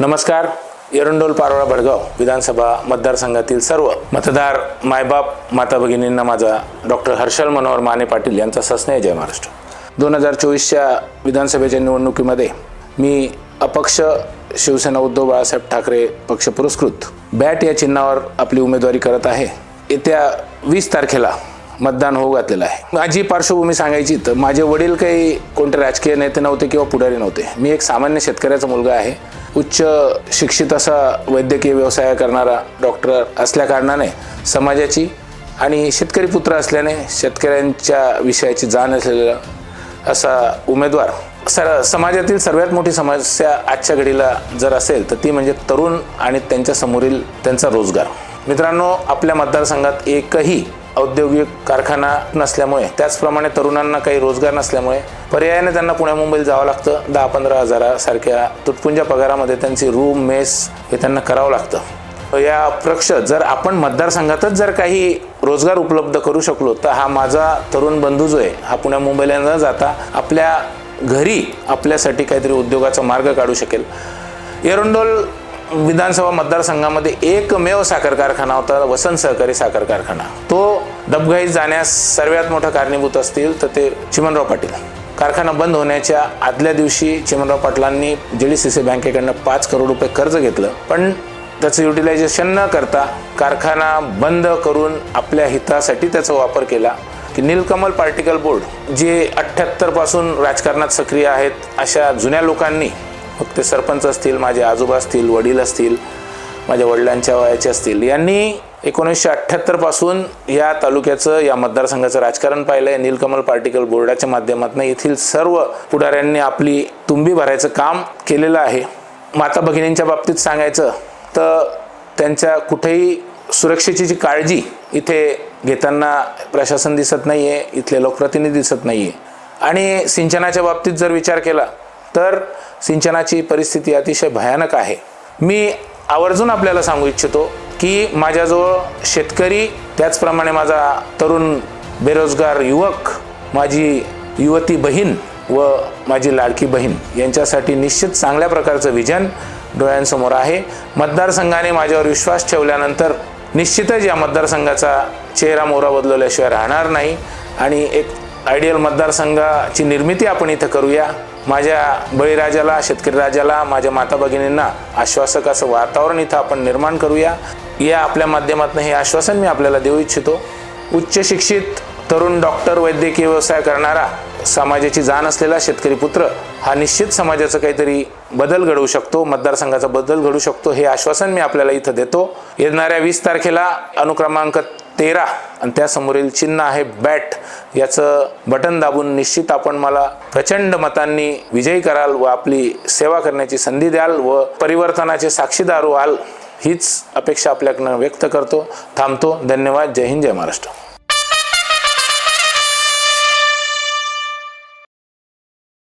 नमस्कार एरंडोल पारोळा भडगाव विधानसभा मतदारसंघातील सर्व मतदार मायबाप माता भगिनींना माझा डॉक्टर हर्षल मनोहर माने पाटील यांचा सस्नेह जय महाराष्ट्र. दोन हजार चोवीसच्या विधानसभेच्या निवडणुकीमध्ये मी अपक्ष शिवसेना उद्धव बाळासाहेब ठाकरे पक्ष पुरस्कृत. बॅट या चिन्हावर आपली उमेदवारी करत आहे. येत्या वीस तारखेला मतदान होऊ घातलेलं आहे. माझी पार्श्वभूमी सांगायची तर माझे वडील काही कोणते राजकीय नेते नव्हते किंवा पुढारी नव्हते. मी एक सामान्य शेतकऱ्याचा मुलगा आहे. उच्च शिक्षित असा वैद्यकीय व्यवसाय करणारा डॉक्टर असल्याकारणाने समाजाची आणि शेतकरी पुत्र असल्याने शेतकऱ्यांच्या विषयाची जाण असलेला असा उमेदवार. सर समाजातील सर्वात मोठी समस्या आजच्या घडीला जर असेल तर ती म्हणजे तरुण आणि त्यांच्या समोरील त्यांचा रोजगार. मित्रांनो आपल्या मतदारसंघात एकही औद्योगिक कारखाना नसल्यामुळे त्याचप्रमाणे तरुणांना काही रोजगार नसल्यामुळे पर्यायाने त्यांना पुण्या मुंबईला जावं लागतं. दहा पंधरा हजारासारख्या तुटपुंज्या पगारामध्ये त्यांची रूम मेस हे त्यांना करावं लागतं. या अप्रक्ष जर आपण मतदारसंघातच जर काही रोजगार उपलब्ध करू शकलो तर हा माझा तरुण बंधू जो आहे हा पुण्या मुंबईला न जाता आपल्या घरी आपल्यासाठी काहीतरी उद्योगाचा मार्ग काढू शकेल. एरंडोल विधानसभा मतदारसंघामध्ये एकमेव साखर कारखाना होता वसंत सहकारी साखर कारखाना. तो डबघाईत जाण्यास सर्वात मोठं कारणीभूत असतील तर ते चिमनराव पाटील. कारखाना बंद होण्याच्या आदल्या दिवशी चिमनराव पाटलांनी जेडीसीसी डी सी सी बँकेकडनं पाच करोड रुपये कर्ज घेतलं. पण त्याचं युटिलायझेशन न करता कारखाना बंद करून आपल्या हितासाठी त्याचा वापर केला. की नीलकमल पार्टिकल बोर्ड जे अठ्ठ्याहत्तरपासून राजकारणात सक्रिय आहेत अशा जुन्या लोकांनी मग ते सरपंच असतील माझे आजोबा असतील वडील असतील माझ्या वडिलांच्या वयाचे असतील. यांनी एकोणीसशे अठ्ठ्याहत्तरपासून या तालुक्याचं या मतदारसंघाचं राजकारण पाहिलं आहे नीलकमल पार्टिकल बोर्डाच्या माध्यमातून येथील सर्व पुढाऱ्यांनी आपली तुंबी भरायचं काम केलेलं आहे. माता भगिनींच्या बाबतीत सांगायचं तर त्यांच्या कुठेही सुरक्षेची जी काळजी इथे घेताना प्रशासन दिसत नाही आहे इथले लोकप्रतिनिधी दिसत नाही आहे आणि सिंचनाच्या बाबतीत जर विचार केला तर सिंचनाची परिस्थिती अतिशय भयानक आहे. मी आवर्जून आपल्याला सांगू इच्छितो की माझ्याजवळ शेतकरी त्याचप्रमाणे माझा तरुण बेरोजगार युवक माझी युवती बहीण व माझी लाडकी बहीण यांच्यासाठी निश्चित चांगल्या प्रकारचं विजन डोळ्यांसमोर आहे. मतदारसंघाने माझ्यावर विश्वास ठेवल्यानंतर निश्चितच या मतदारसंघाचा चेहरा मोहरा बदलवल्याशिवाय राहणार नाही. आणि एक आयडियल मतदारसंघाची निर्मिती आपण इथं करूया. माझ्या बळीराजाला शेतकरी राजाला माझ्या माता भगिनींना आश्वासक असं वातावरण इथं आपण निर्माण करूया. या आपल्या माध्यमातून हे आश्वासन मी आपल्याला देऊ इच्छितो. उच्च शिक्षित तरुण डॉक्टर वैद्यकीय व्यवसाय करणारा समाजाची जाण असलेला शेतकरी पुत्र हा निश्चित समाजाचं काहीतरी बदल घडवू शकतो मतदारसंघाचा बदल घडू शकतो हे आश्वासन मी आपल्याला इथं देतो. येणाऱ्या वीस तारखेला अनुक्रमांक तेरा आणि त्यासमोरील चिन्ह आहे बॅट. याचं बटन दाबून निश्चित आपण मला प्रचंड मतांनी विजयी कराल व आपली सेवा करण्याची संधी द्याल व परिवर्तनाचे साक्षीदार व्हाल हीच अपेक्षा आपल्याकडनं व्यक्त करतो थांबतो. धन्यवाद. जय हिंद जय महाराष्ट्र.